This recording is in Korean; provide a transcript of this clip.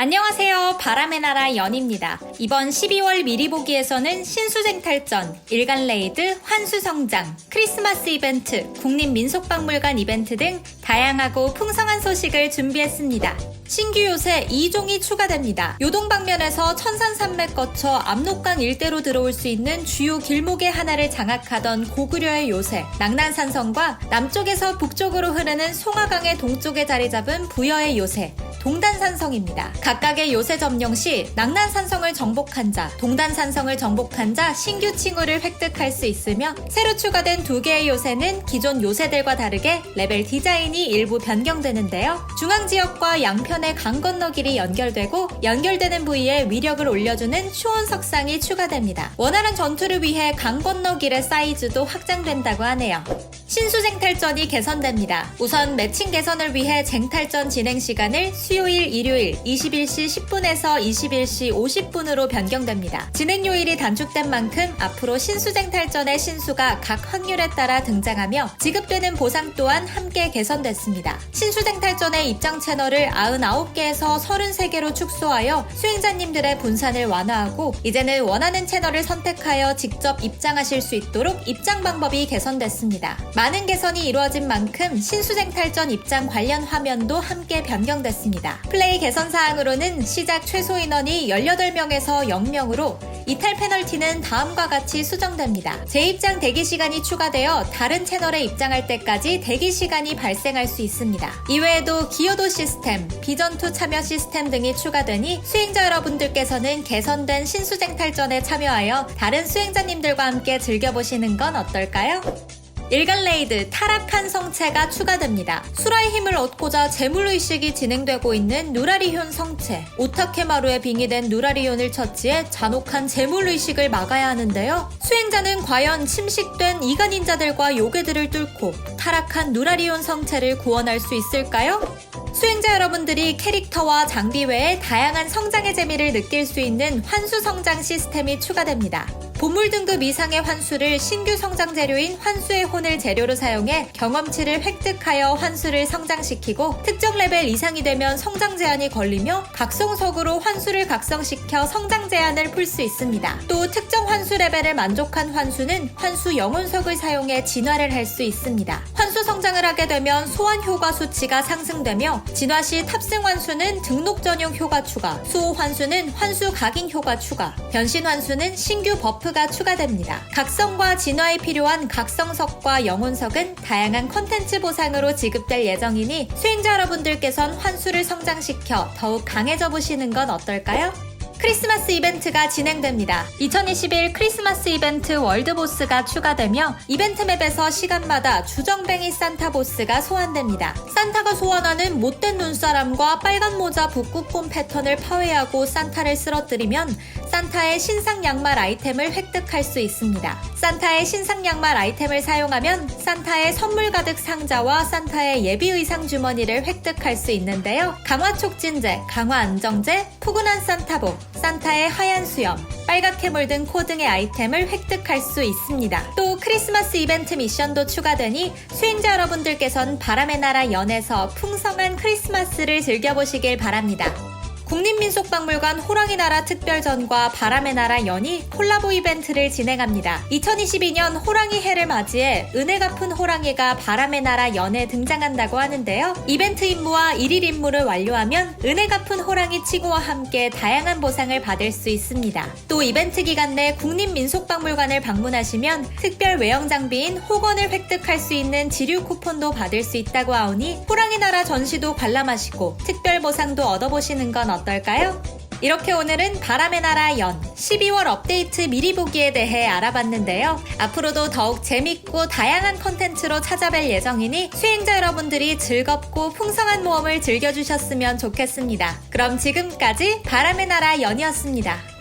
안녕하세요. 바람의 나라 연입니다. 이번 12월 미리 보기에서는 신수쟁탈전, 일간 레이드, 환수성장, 크리스마스 이벤트, 국립민속박물관 이벤트 등 다양하고 풍성한 소식을 준비했습니다. 신규 요새 2종이 추가됩니다. 요동 방면에서 천산산맥 거쳐 압록강 일대로 들어올 수 있는 주요 길목의 하나를 장악하던 고구려의 요새, 낙난산성과 남쪽에서 북쪽으로 흐르는 송화강의 동쪽에 자리 잡은 부여의 요새, 동단산성입니다. 각각의 요새 점령 시 낙난산성을 정복한 자, 동단산성을 정복한 자 신규 칭호를 획득할 수 있으며 새로 추가된 두 개의 요새는 기존 요새들과 다르게 레벨 디자인이 일부 변경되는데요. 중앙 지역과 양편의 강 건너 길이 연결되고 연결되는 부위에 위력을 올려주는 초원 석상이 추가됩니다. 원활한 전투를 위해 강 건너 길의 사이즈도 확장된다고 하네요. 신수쟁탈전이 개선됩니다. 우선 매칭 개선을 위해 쟁탈전 진행 시간을 수요일, 일요일 21시 10분에서 21시 50분으로 변경됩니다. 진행 요일이 단축된 만큼 앞으로 신수쟁탈전의 신수가 각 확률에 따라 등장하며 지급되는 보상 또한 함께 개선됐습니다. 신수쟁탈전의 입장 채널을 99개에서 33개로 축소하여 수행자님들의 분산을 완화하고 이제는 원하는 채널을 선택하여 직접 입장하실 수 있도록 입장 방법이 개선됐습니다. 많은 개선이 이루어진 만큼 신수쟁탈전 입장 관련 화면도 함께 변경됐습니다. 플레이 개선 사항으로는 시작 최소 인원이 18명에서 0명으로 이탈 페널티는 다음과 같이 수정됩니다. 재입장 대기 시간이 추가되어 다른 채널에 입장할 때까지 대기 시간이 발생할 수 있습니다. 이외에도 기여도 시스템, 비전투 참여 시스템 등이 추가되니 수행자 여러분들께서는 개선된 신수쟁 탈전에 참여하여 다른 수행자님들과 함께 즐겨보시는 건 어떨까요? 일간 레이드 타락한 성체가 추가됩니다. 수라의 힘을 얻고자 재물의식이 진행되고 있는 누라리효 성체. 오타케마루에 빙의된 누라리온을 처치해 잔혹한 재물의식을 막아야 하는데요. 수행자는 과연 침식된 이간인자들과 요괴들을 뚫고 타락한 누라리온 성체를 구원할 수 있을까요? 수행자 여러분들이 캐릭터와 장비 외에 다양한 성장의 재미를 느낄 수 있는 환수 성장 시스템이 추가됩니다. 보물 등급 이상의 환수를 신규 성장 재료인 환수의 혼을 재료로 사용해 경험치를 획득하여 환수를 성장시키고 특정 레벨 이상이 되면 성장 제한이 걸리며 각성석으로 환수를 각성시켜 성장 제한을 풀 수 있습니다. 또 특정 환수 레벨을 만족한 환수는 환수 영혼석을 사용해 진화를 할 수 있습니다. 성장을 하게 되면 소환 효과 수치가 상승되며 진화 시 탑승 환수는 등록 전용 효과 추가, 수호 환수는 환수 각인 효과 추가, 변신 환수는 신규 버프가 추가됩니다. 각성과 진화에 필요한 각성석과 영혼석은 다양한 컨텐츠 보상으로 지급될 예정이니 수행자 여러분들께선 환수를 성장시켜 더욱 강해져 보시는 건 어떨까요? 크리스마스 이벤트가 진행됩니다. 2021 크리스마스 이벤트 월드보스가 추가되며 이벤트 맵에서 시간마다 주정뱅이 산타 보스가 소환됩니다. 산타가 소환하는 못된 눈사람과 빨간 모자 북극곰 패턴을 파괴하고 산타를 쓰러뜨리면 산타의 신상 양말 아이템을 획득할 수 있습니다. 산타의 신상 양말 아이템을 사용하면 산타의 선물 가득 상자와 산타의 예비 의상 주머니를 획득할 수 있는데요. 강화 촉진제, 강화 안정제, 푸근한 산타복, 산타의 하얀 수염, 빨갛게 물든 코 등의 아이템을 획득할 수 있습니다. 또 크리스마스 이벤트 미션도 추가되니 수행자 여러분들께선 바람의 나라 연에서 풍성한 크리스마스를 즐겨보시길 바랍니다. 국립민속박물관 호랑이 나라 특별전과 바람의 나라 연이 콜라보 이벤트를 진행합니다. 2022년 호랑이 해를 맞이해 은혜 갚은 호랑이가 바람의 나라 연에 등장한다고 하는데요. 이벤트 임무와 1일 임무를 완료하면 은혜 갚은 호랑이 칭호와 함께 다양한 보상을 받을 수 있습니다. 또 이벤트 기간 내 국립민속박물관을 방문하시면 특별 외형 장비인 호건을 획득할 수 있는 지류 쿠폰도 받을 수 있다고 하오니 호랑이 나라 전시도 관람하시고 특별 보상도 얻어보시는 건 어떨까요? 이렇게 오늘은 바람의 나라 연 12월 업데이트 미리 보기에 대해 알아봤는데요. 앞으로도 더욱 재밌고 다양한 컨텐츠로 찾아뵐 예정이니 수행자 여러분들이 즐겁고 풍성한 모험을 즐겨주셨으면 좋겠습니다. 그럼 지금까지 바람의 나라 연이었습니다.